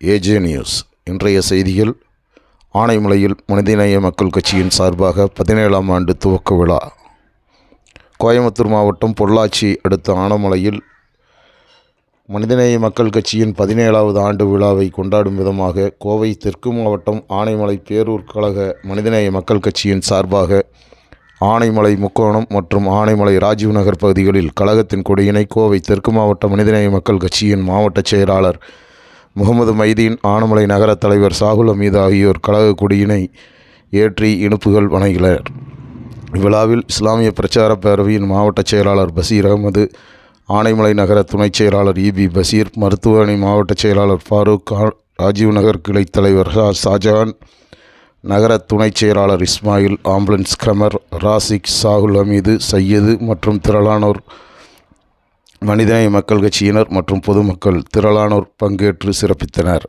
AJ news. இன்றைய செய்திகள் ஆனைமலையில் மனிதநேய மக்கள் கட்சியின் சார்பாக பதினேழாம் ஆண்டு துவக்க விழா. கோயம்புத்தூர் மாவட்டம் பொள்ளாச்சி அடுத்த ஆனமலையில் மனிதநேய மக்கள் கட்சியின் பதினேழாவது ஆண்டு விழாவை கொண்டாடும் விதமாக கோவை தெற்கு மாவட்டம் ஆனைமலை பேரூர் கழக மனிதநேய மக்கள் கட்சியின் சார்பாக ஆனைமலை முக்கோணம் மற்றும் ஆனைமலை ராஜீவ் நகர் பகுதிகளில் கழகத்தின் கொடியினை கோவை தெற்கு மாவட்ட மனிதநேய மக்கள் கட்சியின் மாவட்ட செயலாளர் முகமது மைதீன் ஆனமலை நகர தலைவர் சாகுல் அமீது ஆகியோர் கழக கொடியினை ஏற்றி இனிப்புகள் வணங்கினர். இவ்விழாவில் இஸ்லாமிய பிரச்சார பேரவையின் மாவட்ட செயலாளர் பசீர் அகமது ஆனைமலை நகர துணைச் செயலாளர் இபி பசீர் மருத்துவ அணி மாவட்ட செயலாளர் ஃபாரூக் ராஜீவ் நகர் கிளைத் தலைவர் ஷா ஷாஜஹான் நகர துணைச் செயலாளர் இஸ்மாயில் ஆம்புலன்ஸ் கிரமர் ராசிக் சாகுல் ஹமீது சையது மற்றும் திரளானோர் மனிதநேய மக்கள் கட்சியினர் மற்றும் பொதுமக்கள் திரளானோர் பங்கேற்று சிறப்பித்தனர்.